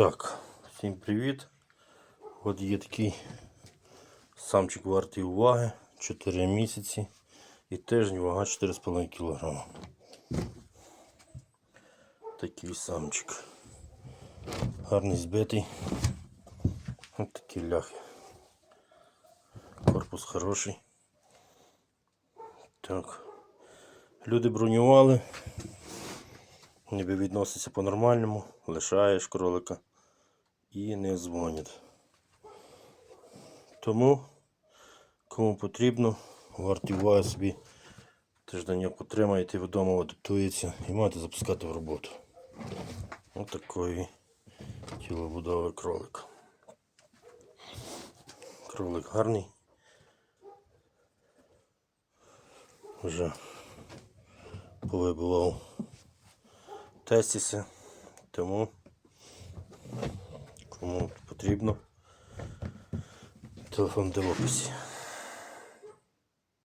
Так, всім привіт. От є такий самчик вартий уваги, 4 місяці і тиждень вага 4,5 кг. Такий самчик. Гарний збитий. Ось такі ляхи. Корпус хороший. Так. Люди бронювали. Ніби відноситься по-нормальному, лишаєш кролика і не дзвонять. Тому, кому потрібно, варті уваги собі тиждень потримаєте, вдома адаптується і маєте запускати в роботу. Ось такої тілобудови кролик. Кролик гарний. Вже повибивав тестіси, тому кому потрібно телефон де в описі.